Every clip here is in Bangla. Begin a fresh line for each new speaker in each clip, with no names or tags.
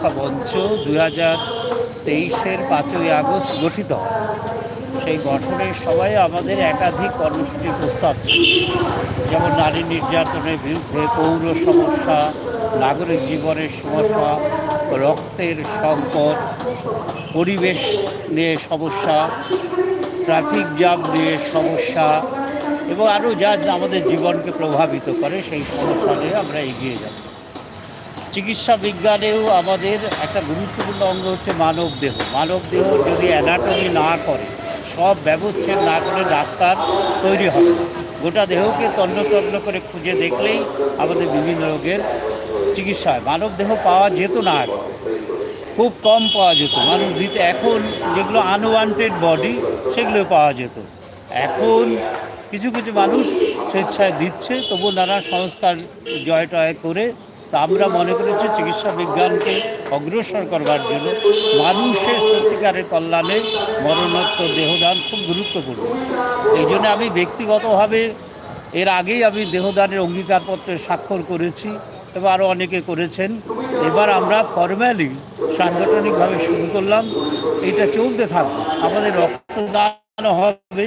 রক্ষা মঞ্চ দু হাজার তেইশের পাঁচই আগস্ট গঠিত। সেই গঠনের সময় আমাদের একাধিক কর্মসূচির প্রস্তাব যেমন নারী নির্যাতনের বিরুদ্ধে পৌর সমস্যা, নাগরিক জীবনের সমস্যা, রক্তের সংকট, পরিবেশ নিয়ে সমস্যা, ট্রাফিক জ্যাম নিয়ে সমস্যা এবং আরও যা আমাদের জীবনকে প্রভাবিত করে সেই সমস্যা নিয়ে আমরা এগিয়ে যাব। চিকিৎসা বিজ্ঞানেও আমাদের একটা গুরুত্বপূর্ণ অঙ্গ হচ্ছে মানব দেহ। মানব দেহ যদি অ্যানাটমি না করে, সব ব্যবচ্ছেদ না করে ডাক্তার তৈরি হবে। গোটা দেহকে তন্ন তন্ন করে খুঁজে দেখলেই আমাদের বিভিন্ন রোগের চিকিৎসা হয়। মানব দেহ পাওয়া যেত না আগে। খুব কম পাওয়া যেত। মানুষ দিতে এখন যেগুলো আনওয়ান্টেড বডি সেগুলো পাওয়া যেত। এখন কিছু কিছু মানুষ স্বেচ্ছায় দিচ্ছে তবু নানা সংস্কার জয় টয় করে তা আমরা মনে করেছি চিকিৎসা বিজ্ঞানকে অগ্রসর করবার জন্য মানুষের সত্যিকারের কল্যাণে মরণোত্তর দেহদান খুব গুরুত্বপূর্ণ। এই জন্য আমি ব্যক্তিগতভাবে এর আগেই আমি দেহদানের অঙ্গীকারপত্রে স্বাক্ষর করেছি এবং আরও অনেকে করেছেন। এবার আমরা ফরম্যালি সাংগঠনিকভাবে শুরু করলাম। এটা চলতে থাকবে আমাদের রক্তদান হবে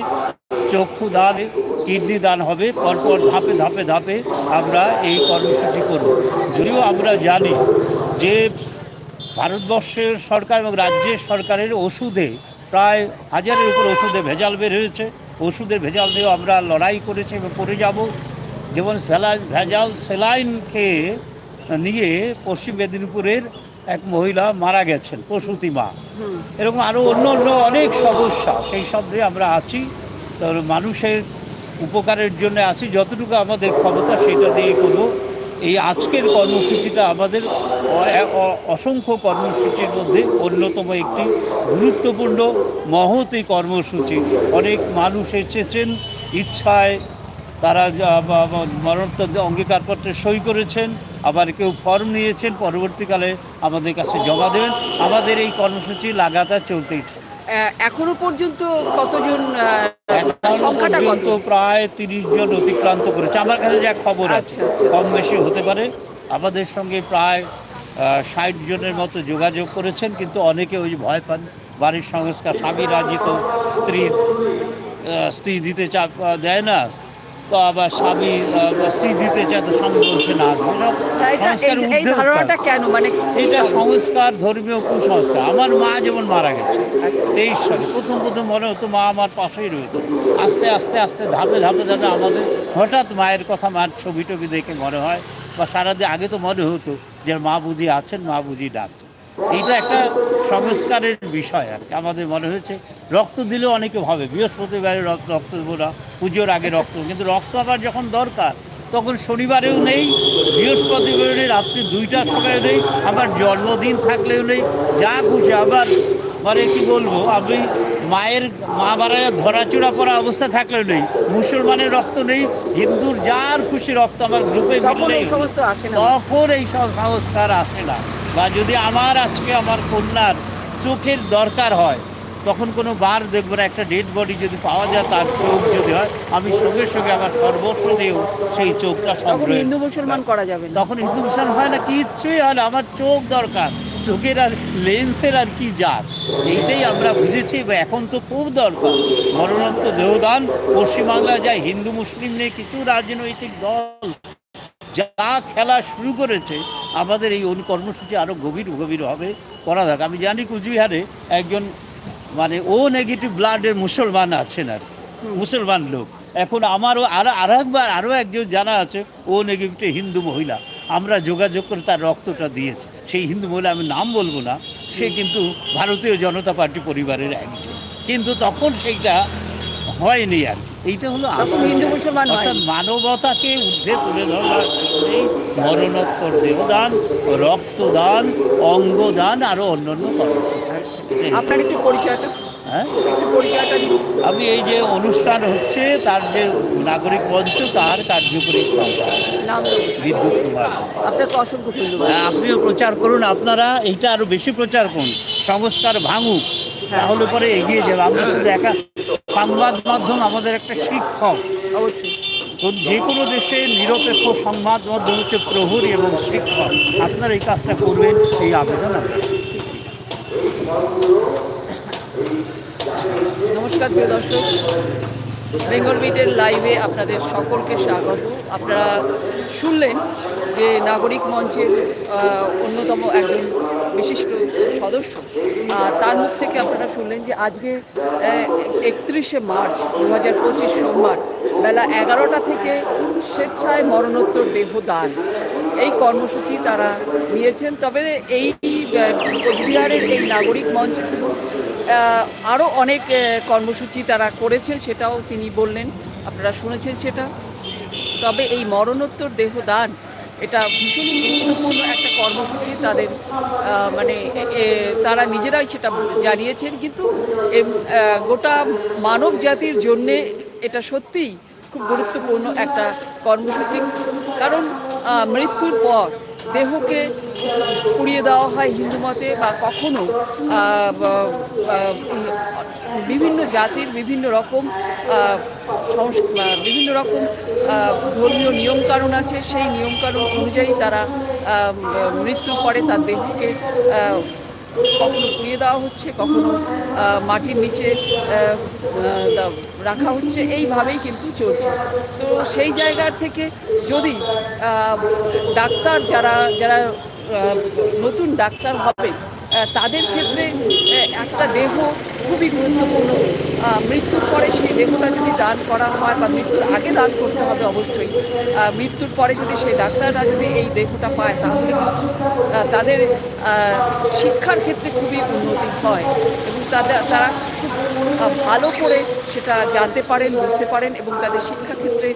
চক্ষু দান কিডনি দান হবে পরপর ধাপে ধাপে ধাপে আমরা এই কর্মসূচি করব। যদিও আমরা জানি যে ভারতবর্ষের সরকার এবং রাজ্যের সরকারের ওষুধে প্রায় হাজারের উপর ওষুধে ভেজাল বের হয়েছে। ওষুধের ভেজাল নিয়েও আমরা লড়াই করেছি এবং করে যাব। যেমন ভেজাল সেলাইন খেয়ে নিয়ে পশ্চিম মেদিনীপুরের এক মহিলা মারা গেছেন প্রসূতি মা। এরকম আরও অন্য অন্য অনেক সমস্যা সেই সব নিয়ে আমরা আছি। তো মানুষের উপকারের জন্য আছি, যতটুকু আমাদের ক্ষমতা সেটা দিয়ে করব। এই আজকের কর্মসূচিটা আমাদের অসংখ্য কর্মসূচির মধ্যে অন্যতম একটি গুরুত্বপূর্ণ, মহৎ এই কর্মসূচি। অনেক মানুষ এসেছেন, ইচ্ছায় তারা মরণোত্তর অঙ্গীকারপত্রে সই করেছেন, আবার কেউ ফর্ম নিয়েছেন, পরবর্তীকালে আমাদের কাছে জমা দেবেন। আমাদের এই কর্মসূচি লাগাতার চলতেই
এখনও পর্যন্ত কতজন সংখ্যাটা কত?
প্রায় তিরিশ জন অতিক্রান্ত করেছে। আমার কাছে যা খবর আছে
আচ্ছা, আচ্ছা,
কম বেশি হতে পারে। আমাদের সঙ্গে প্রায় ষাট জনের মতো যোগাযোগ করেছেন কিন্তু অনেকে ওই ভয় পান। বাড়ির সংস্কার স্বামী রাজিত স্ত্রী স্ত্রী দিতে চাপ দেয় না। তো আবার স্বামী স্ত্রী দিতে চায় তো স্বামী বলছে না।
এটা- এই- ধারণাটা কেন? মানে
এটা সংস্কার ধর্মীয় কুসংস্কার। আমার মা যেমন মারা গেছে
আচ্ছা।
তেইশ সালে প্রথম প্রথম মনে হতো মা আমার পাশেই রয়েছে। আস্তে আস্তে আস্তে ধাপে ধাপে ধাপে আমাদের হঠাৎ মায়ের কথা মার ছবি টবি দেখে মনে হয় বা সারাদিন আগে তো মনে হতো যে মা বুঝি আছেন মা বুঝি ডাকছেন। এইটা একটা সংস্কারের বিষয় আর কি। আমাদের মনে হয়েছে রক্ত দিলে অনেকে ভাবে বৃহস্পতিবারে রক্ত রক্ত দেবো না পুজোর আগে রক্ত কিন্তু রক্ত আবার যখন দরকার তখন শনিবারেও নেই বৃহস্পতিবারে রাত্রি দুইটার সময় নেই আবার জন্মদিন থাকলেও নেই। যা খুশি আবার মানে কি বলব আমি মায়ের মা মারা ধরাচোরা পড়া অবস্থা থাকলেও নেই মুসলমানের রক্ত নেই হিন্দুর যার খুশি রক্ত আমার গ্রুপে
তখন এই সমস্ত
তখন এই সব সংস্কার আসে না। বা যদি আমার আজকে আমার কন্যার চোখের দরকার হয় তখন কোনো বার দেখব না একটা ডেড বডি যদি পাওয়া যায় তার চোখ যদি হয় আমি সঙ্গে সঙ্গে আমার সর্বস্ব দিয়েও সেই চোখটা সংগ্রহ।
হিন্দু মুসলমান করা যাবে
তখন হিন্দু মুসলমান হয় না কিচ্ছুই হয় না আমার চোখ দরকার চোখের আর লেন্সের আর কি জাত? এইটাই আমরা বুঝেছি বা এখন তো খুব দরকার। মরণোত্তর দেহদান পশ্চিমবাংলায় যায় হিন্দু মুসলিম নিয়ে কিছু রাজনৈতিক দল যা খেলা শুরু করেছে আমাদের এই অনু- কর্মসূচি আরও গভীর গভীর হবে করা দরকার আমি জানি কুচবিহারে একজন মানে ও নেগেটিভ ব্লাডের মুসলমান আছেন আর মুসলমান লোক। এখন আমারও আরও আর একবার আরও একজন জানা আছে ও নেগেটিভ হিন্দু মহিলা। আমরা যোগাযোগ করে তার রক্তটা দিয়েছি। সেই হিন্দু মহিলা আমি নাম বলব না সে কিন্তু ভারতীয় জনতা পার্টি পরিবারের একজন। কিন্তু তখন সেইটা হয়নি আর কি। এইটা হলো
হিন্দু মুসলমান
অর্থাৎ মানবতাকে ঊর্ধ্বে তুলে ধরার জন্যই মরণোত্তর দেহদান রক্তদান অঙ্গদান আরও অন্যান্য কর্মসূচি।
আচ্ছা। আপনার একটু পরিচয়টা
হ্যাঁ?
একটু পরিচয়টা দিন।
আমি এই যে অনুষ্ঠান হচ্ছে তার যে নাগরিক মঞ্চ তার কার্যকরী। বিদ্যুৎ কুমার।
আপনাকে অসংখ্য ধন্যবাদ।
হ্যাঁ, আপনিও প্রচার করুন আপনারা এইটা আরও বেশি প্রচার করুন। সংস্কার ভাঙুক তাহলে পরে এগিয়ে যাবে। আমরা শুধু একা সংবাদ মাধ্যম আমাদের একটা শিক্ষক।
অবশ্যই।
যে কোনো দেশে নিরপেক্ষ সংবাদ মাধ্যম হচ্ছে প্রহরী এবং শিক্ষক। আপনারা এই কাজটা করবেন এই আবেদন
নমস্কার প্রিয় দর্শক। বেঙ্গল মিটের লাইভে আপনাদের সকলকে স্বাগত। আপনারা শুনলেন যে নাগরিক মঞ্চের অন্যতম একজন বিশিষ্ট সদস্য। তার মুখ থেকে আপনারা শুনলেন যে আজকে একত্রিশে মার্চ দু হাজার পঁচিশ সোমবার বেলা এগারোটা থেকে স্বেচ্ছায় মরণোত্তর দেহদান এই কর্মসূচি তারা নিয়েছেন। তবে এই কোচবিহারের এই নাগরিক মঞ্চ শুধু আরও অনেক কর্মসূচি তারা করেছেন সেটাও তিনি বললেন। আপনারা শুনেছেন সেটা। তবে এই মরণোত্তর দেহদান এটা ভীষণ গুরুত্বপূর্ণ একটা কর্মসূচি তাদের মানে তারা নিজেরাই সেটা জানিয়েছেন। কিন্তু গোটা মানব জাতির জন্যে এটা সত্যিই খুব গুরুত্বপূর্ণ একটা কর্মসূচি। কারণ মৃত্যুর পর দেহকে পুড়িয়ে দেওয়া হয় হিন্দু মতে বা কখনো বিভিন্ন জাতির বিভিন্ন রকম বিভিন্ন রকম ধর্মীয় নিয়মকানুন আছে। সেই নিয়মকানুন অনুযায়ী তারা মৃত্যু মৃত্যুর পরে তার দেহকে কখনো পুড়িয়ে দেওয়া হচ্ছে, কখনো মাটির নিচে রাখা হচ্ছে, এইভাবেই কিন্তু চলছে। তো সেই জায়গার থেকে যদি ডাক্তার যারা যারা নতুন ডাক্তার হবে তাদের ক্ষেত্রে একটা দেহ খুবই গুরুত্বপূর্ণ। মৃত্যুর পরে সেই দেহটা যদি দান করা হয় বা মৃত্যুর আগে দান করতে হবে অবশ্যই। মৃত্যুর পরে যদি সেই ডাক্তাররা যদি এই দেহটা পায়, তাহলে কিন্তু তাদের শিক্ষার ক্ষেত্রে খুবই উন্নতি হয় এবং তাদের, তারা খুব ভালো করে সেটা জানতে পারেন, বুঝতে পারেন এবং তাদের শিক্ষাক্ষেত্রে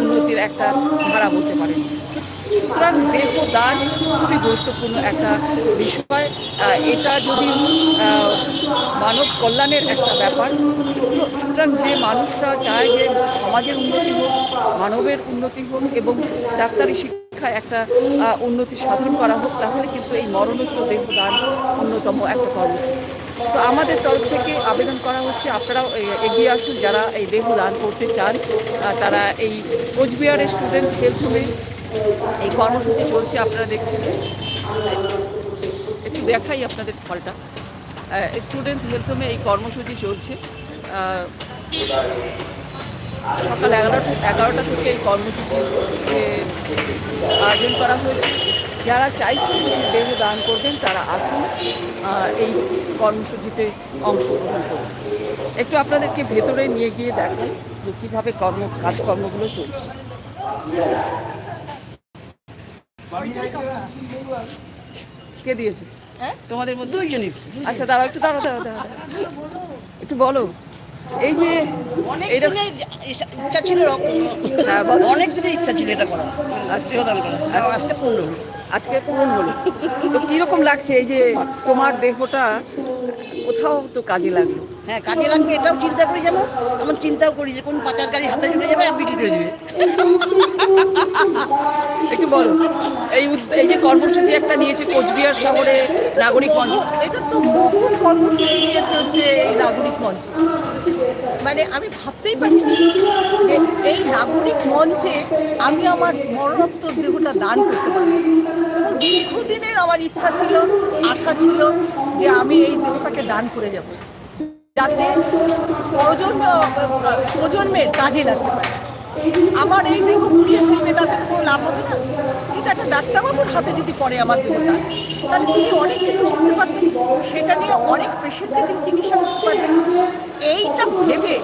উন্নতির একটা ধারা বলতে পারেন। সুতরাং দেহ দান খুবই গুরুত্বপূর্ণ একটা বিষয়। এটা যদি মানব কল্যাণের একটা ব্যাপার, সুতরাং- যে মানুষরা চায় যে সমাজের উন্নতি হোক, মানবের উন্নতি হোক এবং ডাক্তারি শিক্ষায় একটা উন্নতি সাধন করা হোক, তাহলে কিন্তু এই মরণোত্তর দেহদান অন্যতম একটা কর্মসূচি। তো আমাদের তরফ থেকে আবেদন করা হচ্ছে, আপনারাও এগিয়ে আসুন, যারা এই দেহ দান করতে চান তারা এই কোচবিহারের স্টুডেন্ট হেলথ হোমে এই কর্মসূচি চলছে, আপনারা দেখছেন। একটু দেখাই আপনাদের ফলটা। স্টুডেন্ট হেলথ হোমে এই কর্মসূচি চলছে। সকাল এগারোটা এগারোটা থেকে এই কর্মসূচি আয়োজন করা হয়েছে। যারা চাইছেন যে দেহ দান করবেন, তারা আসুন এই কর্মসূচিতে অংশগ্রহণ করুন। একটু আপনাদেরকে ভেতরে নিয়ে গিয়ে দেখাই যে কীভাবে কর্ম কাজকর্মগুলো চলছে। কে দিয়েছে?
হ্যাঁ?
তোমাদের মধ্যে?
দুইজনই
আচ্ছা দাঁড়াও একটু দাঁড়াও দাঁড়াও দাঁড়াও একটু বলো। এই যে
অনেক দিনের ইচ্ছা ছিল
হ্যাঁ,
অনেক দিনের ইচ্ছা ছিল এটা করা
আচ্ছা।
দেহদান আজকে পূর্ণ হলো।
আজকে পূরণ হলো। তো কীরকম লাগছে এই যে তোমার দেহটা? কোথাও তো কাজে লাগল।
হ্যাঁ কাজে লাগবে এটাও চিন্তা করি যেমন এমন চিন্তাও করি যে কোন পাচার কাজে হাতে চলে যাবে আর বিক্রি করে দেবে।
একটু বলো এই এই যে কর্মসূচি একটা নিয়েছে কোচবিহার শহরে নাগরিক মঞ্চ।
এটা তো বহু কর্মসূচি নিয়েছে হচ্ছে এই নাগরিক মঞ্চ। মানে আমি ভাবতেই পারিনি যে এই নাগরিক মঞ্চে আমি আমার মরণোত্তর দেহটা দান করতে এবং দীর্ঘদিনের আমার ইচ্ছা ছিল আশা ছিল যে আমি এই দেহটাকে দান করে যাব। যাতে প্রজন্ম, প্রজন্মের কাজে লাগতে পারে। আমার এই দেহ পুড়িয়ে ফেলবে, তাতে কোনো লাভ হবে না। এটা একটা ডাক্তারবাবুর হাতে যদি পড়ে আমার দেহটা, তাহলে তিনি অনেক কিছু শিখতে পারবেন। সেটা নিয়ে অনেক পেশেন্টকে তিনি চিকিৎসা করতে পারবেন। এইটা ভেবে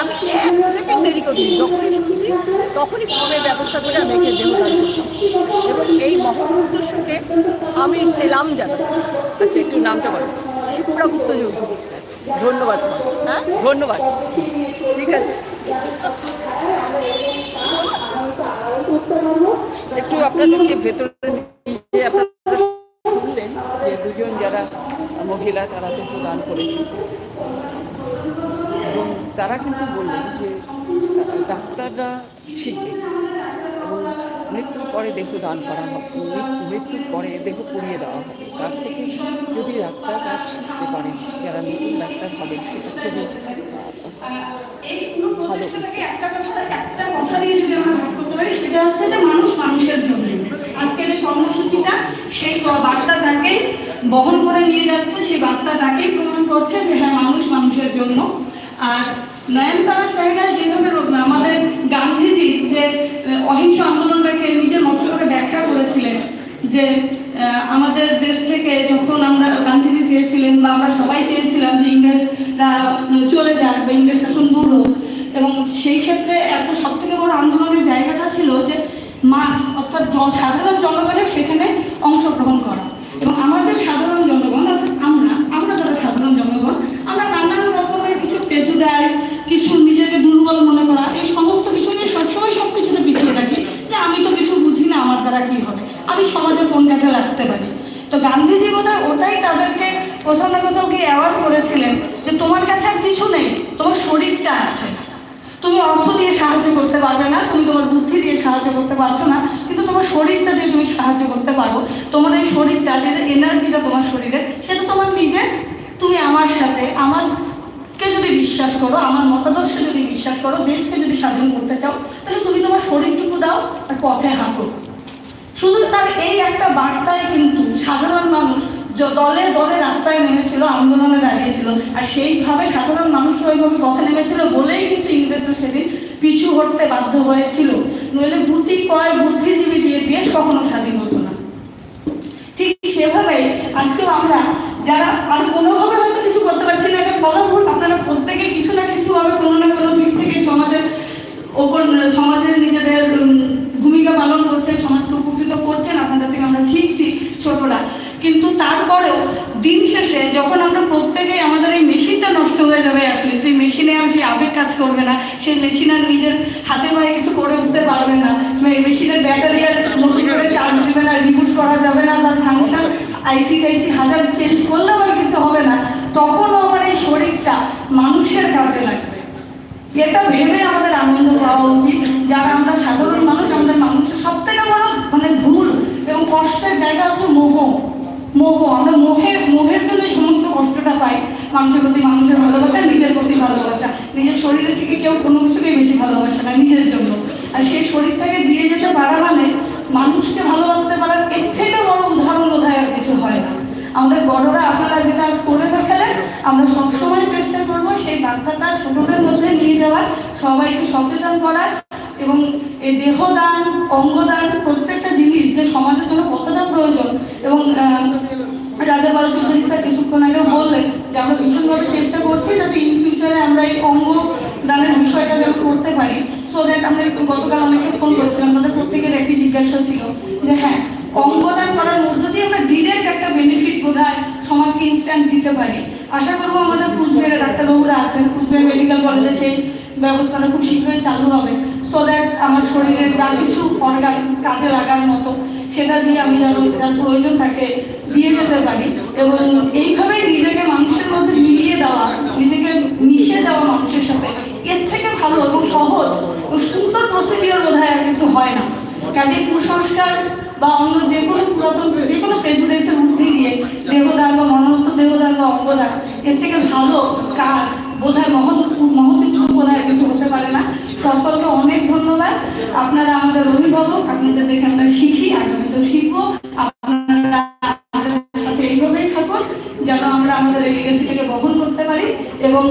আমি এক সেকেন্ড দেরি করিনি যখনই শুনছি, তখনই ফোনের ব্যবস্থা করে আমি একে দেহদান এবং এই মহৎ উদ্দেশ্যকে আমি সেলাম জানাচ্ছি।
আচ্ছা একটু নামটা বলো।
শিপ্রা গুপ্ত চৌধুরী
ধন্যবাদ
হ্যাঁ?
ধন্যবাদ। ঠিক আছে। একটু আপনাদেরকে ভেতরে নিয়ে আপনারা শুনলেন যে দুজন যারা মহিলা তারা কিন্তু দান করেছেন। এবং তারা কিন্তু বললেন যে ডাক্তাররা শিখবে পরে দেহ দান করা হবে মৃত্যুর পরে দেহ পুড়িয়ে দেওয়া হবে। তার থেকে যদি ডাক্তাররা শিখতে পারেন, যারা নতুন ডাক্তার হবেন, সেটা খুবই
পারি সেটা হচ্ছে মানুষ মানুষের জন্য। আজকের এই কর্মসূচিটা সেই বার্তাটাকে বহন করে নিয়ে যাচ্ছে, সেই বার্তাটাকেই প্রমাণ করছে যে হ্যাঁ মানুষ মানুষের জন্য। আর নয়নতারা সেহগাল যেভাবে আমাদের গান্ধীজি যে অহিংস আন্দোলনটাকে নিজের মতো করে ব্যাখ্যা করেছিলেন যে আমাদের দেশ থেকে যখন আমরা গান্ধীজি চেয়েছিলেন বা আমরা সবাই চেয়েছিলাম যে ইংরেজরা চলে যাক বা ইংরেজ শাসন দূর হোক এবং সেই ক্ষেত্রে এত সব থেকে বড় আন্দোলনের জায়গাটা ছিল যে মাস অর্থাৎ সাধারণ জনগণের সেখানে অংশগ্রহণ করা। এবং আমাদের সাধারণ জনগণ, অর্থাৎ আমরা আমরা যারা সাধারণ জনগণ, আমরা নানান রকমের কিছু পেজুদায় কিছু নিজেকে দুর্বল মনে করা, এই সমস্ত কিছু নিয়ে সবসময় সব কিছুতে পিছিয়ে থাকি। যে আমি তো কিছু বুঝি না আমার দ্বারা কী হবে আমি সমাজের কোন কাজে লাগতে পারি? তো গান্ধীজি বোধহয় ওটাই তাদেরকে কোথাও না কোথাও কি অ্যাওয়ার্ড করেছিলেন যে তোমার কাছে আর কিছু নেই, তোমার শরীরটা আছে। তুমি অর্থ দিয়ে সাহায্য করতে পারবে না, তুমি তোমার বুদ্ধি দিয়ে সাহায্য করতে পারছ না, কিন্তু তোমার শরীরটা দিয়ে তুমি সাহায্য করতে পারো। তোমার এই শরীরটা, যে এনার্জিটা তোমার শরীরে, সেটা তোমার নিজের। তুমি আমার সাথে, আমারকে যদি বিশ্বাস করো, আমার মতাদর্শে যদি বিশ্বাস করো, দেশকে যদি স্বাধীন করতে চাও, তাহলে তুমি তোমার শরীরটুকু দাও আর পথে হাঁটো। শুধু তার এই একটা বার্তায় কিন্তু সাধারণ মানুষ দলে দলে রাস্তায় নেমেছিল, আন্দোলনে দাঁড়িয়েছিল। আর সেইভাবে সাধারণ মানুষ ওইভাবে পথে নেমেছিল বলেই কিন্তু ইংরেজরা সেদিন পিছু হটতে বাধ্য হয়েছিল। নইলে গুটি কয় বুদ্ধিজীবী দিয়ে দেশ কখনো স্বাধীন হতো না। ঠিক সেভাবে আজকেও আমরা যারা আর কোনোভাবে হয়তো কিছু করতে পারছি না, এটা বলা ভুল, আপনারা প্রত্যেকে কিছু না কিছু ভাবে কোনো না কোনো দিক থেকে সমাজের ওপর, সমাজের নিজেদের ভূমিকা পালন করছেন সমাজকে উপকৃত করছেন আপনাদের থেকে আমরা শিখছি ছোটরা কিন্তু তারপরেও দিন শেষে যখন আমরা প্রত্যেকেই আমাদের এই মেশিনটা নষ্ট হয়ে যাবে অ্যাটলিস্ট এই মেশিনে আর সেই আবেগ কাজ করবে না সেই মেশিন আর নিজের হাতে পায়ে কিছু করে উঠতে পারবে না এই মেশিনের ব্যাটারি আর নতুন করে চার্জ দেবে না রিবুট করা যাবে না তার ফাংশন আইসি টাইসি হাজার চেঞ্জ করলেও আর কিছু হবে না তখনও আমার এই শরীরটা মানুষের কাজে লাগবে। এটা ভেবে আমাদের আনন্দ পাওয়া উচিত। যারা আমরা সাধারণ মানুষ আমাদের মানুষের সব থেকে বড় মানে ভুল এবং কষ্টের জায়গা হচ্ছে মোহ মোহ, আমরা মোহে, মোহের জন্য সমস্ত কষ্টটা পাই। মানুষের প্রতি মানুষের ভালোবাসা, নিজের প্রতি ভালোবাসা। নিজের শরীরের থেকে কেউ কোনো কিছুকেই বেশি ভালোবাসে না, নিজের জন্য। আর সেই শরীরটাকে দিয়ে যেতে পারা মানে মানুষকে ভালোবাসতে পারার এর থেকে বড় উদাহরণ বোধহয় আর কিছু হয় না। আমাদের বড়রা আপনারা যে কাজ করে দেখালেন, আমরা সবসময় চেষ্টা করব সেই বার্তাটা ছোটদের মধ্যে নিয়ে যাওয়ার, সবাইকে সচেতন করার এবং এই দেহদান, অঙ্গদান, প্রত্যেকটা জিনিস যে সমাজের জন্য কতটা প্রয়োজন রাজা বাল চৌধুরী স্যার কিছুক্ষণ আগেও বললেন যে আমরা ভীষণভাবে চেষ্টা করছি যাতে ইন ফিউচারে আমরা এই অঙ্গ দানের বিষয়টা যেন করতে পারি। সো দ্যাট আমরা একটু গতকাল অনেকে ফোন করেছিলাম, তাদের প্রত্যেকের একই জিজ্ঞাসা ছিল যে হ্যাঁ অঙ্গদান করার মধ্য দিয়ে আমরা ডিরেক্ট একটা বেনিফিট বোধহয় সমাজকে ইনস্ট্যান্ট দিতে পারি। আশা করব আমাদের কুচবিহারে ডাক্তারবাবুরা আছেন, কুচবিহার মেডিকেল কলেজে সেই ব্যবস্থাটা খুব শীঘ্রই চালু হবে। সো দ্যাট আমার শরীরে যা কিছু অর্গান কাজে লাগার মতো সেটা দিয়ে আমি যেন তার প্রয়োজন থাকে দিয়ে যেতে পারি। এবং এইভাবেই নিজেকে মানুষের মধ্যে মিলিয়ে দেওয়া, নিজেকে মিশে যাওয়া মানুষের সাথে, এর থেকে ভালো এবং সহজ ও সুন্দর প্রসিডিওর বোধ হয় আর কিছু হয় না। কাজে কুসংস্কার বা অন্য যে কোনো পুরাতন, যে কোনো প্রেজুডেসের ঊর্ধ্বে গিয়ে দেহদান বা মনোনত দেহদান বা অঙ্গদান এর থেকে ভালো কাজ বোধ হয় মহৎ মহৎ বোধ হয় কিছু হতে পারে না। সকলকে অনেক ধন্যবাদ। আপনারা আমাদের অভিভাবক আপনাদের দেখে আমরা শিখি, আগামীতেও শিখব। আপনারা সাথে এইভাবেই থাকুন, যেন আমরা আমাদের এই বহন করতে পারি। এবং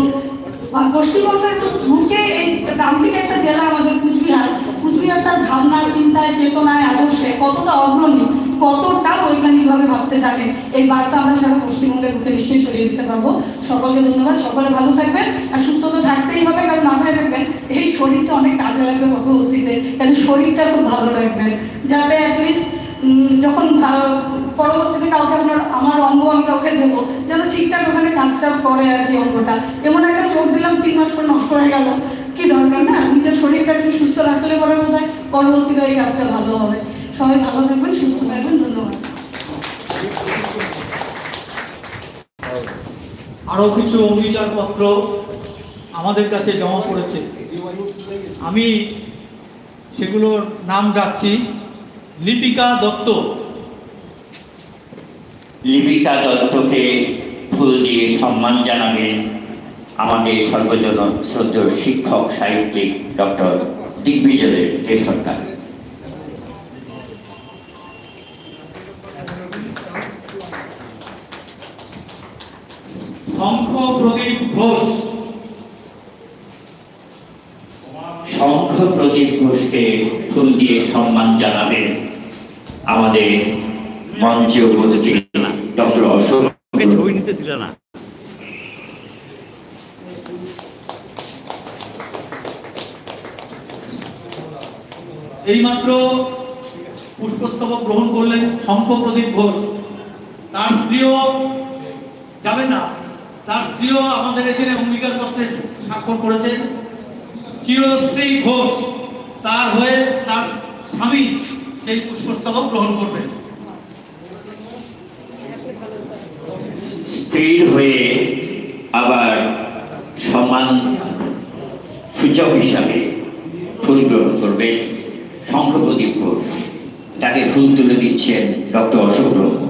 পশ্চিমবঙ্গের বুকে এই প্রান্তিক একটা জেলা আমাদের কুচবিহার। কুচবিহার ভাবনা চিন্তায়, চেতনায়, আদর্শে কতটা অগ্রণী, কতটা বৈজ্ঞানিকভাবে ভাবতে জানে এই বার্তা আমরা সারা পশ্চিমবঙ্গের বুকে নিশ্চয়ই ছড়িয়ে দিতে পারব। সকলকে ধন্যবাদ। সকলে ভালো থাকবেন আর সুস্থ তো থাকতেই হবে, কারণ মাথায় রাখবেন, এই শরীরটা অনেক কাজে লাগবে পরবর্তীতে তাহলে শরীরটা খুব ভালো রাখবেন। যাতে অ্যাটলিস্ট যখন পরবর্তীতে কাউকে আপনার, আমার অঙ্গ আমি কাউকে দেবো, যেন ঠিকঠাক ওখানে কাজ টাজ করে আর কি অঙ্গটা। এমন একটা চোখ দিলাম, তিন মাস পর নষ্ট হয়ে গেল। কি দরকার না? নিজের শরীরটা একটু সুস্থ রাখলে পরে বোধ হয় পরবর্তীতে এই কাজটা ভালো হবে। সবাই ভালো থাকবেন, সুস্থ থাকবেন ধন্যবাদ
আরও কিছু অঙ্গীকারপত্র আমাদের কাছে জমা পড়েছে। আমি সেগুলোর নাম ডাকছি। লিপিকা দত্ত।
লিপিকা দত্তকে ফুল দিয়ে সম্মান জানাবেন আমাদের সর্বজন শ্রদ্ধ শিক্ষক, সাহিত্যিক ডক্টর দিগ্বিজয় দে সরকার আমাদের মঞ্চে উপস্থিত ডক্টর অশোক
ছবি নিতে দিলে না।
এইমাত্র পুষ্পস্তবক গ্রহণ করলেন শঙ্খ প্রদীপ ঘোষ। তার স্ত্রীও যাবে না। তার স্ত্রীও আমাদের এখানে অঙ্গীকার পত্রে স্বাক্ষর করেছেন। চিরশ্রী ঘোষ তার হয়ে তার স্বামী সেই পুষ্পস্তবক গ্রহণ করবেন।
স্ত্রীর হয়ে আবার সমান সূচক হিসাবে ফুল গ্রহণ করবেন শঙ্খ প্রদীপ তাকে ফুল তুলে দিচ্ছেন ডক্টর অশোক ব্রহ্ম।